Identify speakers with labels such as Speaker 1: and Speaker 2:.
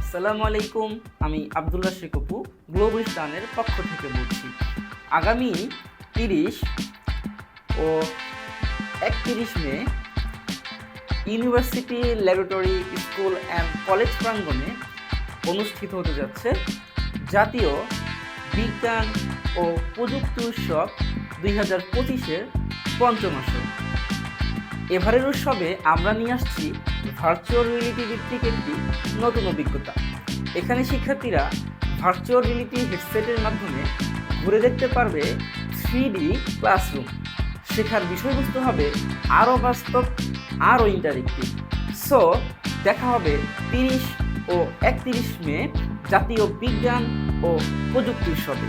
Speaker 1: আসসালামু আলাইকুম, আমি আবদুল্লাহ শেখপু গ্লোবাল স্টানের পক্ষ থেকে বলছি। আগামী তিরিশ ও একত্রিশ May university laboratory school and college প্রাঙ্গণে অনুষ্ঠিত হতে যাচ্ছে জাতীয় বিজ্ঞান ও প্রযুক্তি উৎসব দুই হাজার পঁচিশের পঞ্চম এবারের উৎসবে আমরা নিয়ে আসছি ভার্চুয়াল রিয়েলিটি ভিত্তিক একটি নতুন অভিজ্ঞতা। এখানে শিক্ষার্থীরা ভার্চুয়াল রিয়েলিটি হেডসেটের মাধ্যমে ঘুরে দেখতে পারবে থ্রি ক্লাসরুম শেখার বিষয়বস্তু হবে আরও বাস্তব আরও ইন্টারেক্টিভ সো দেখা হবে তিরিশ ও একত্রিশ মে জাতীয় বিজ্ঞান ও প্রযুক্তি উৎসবে।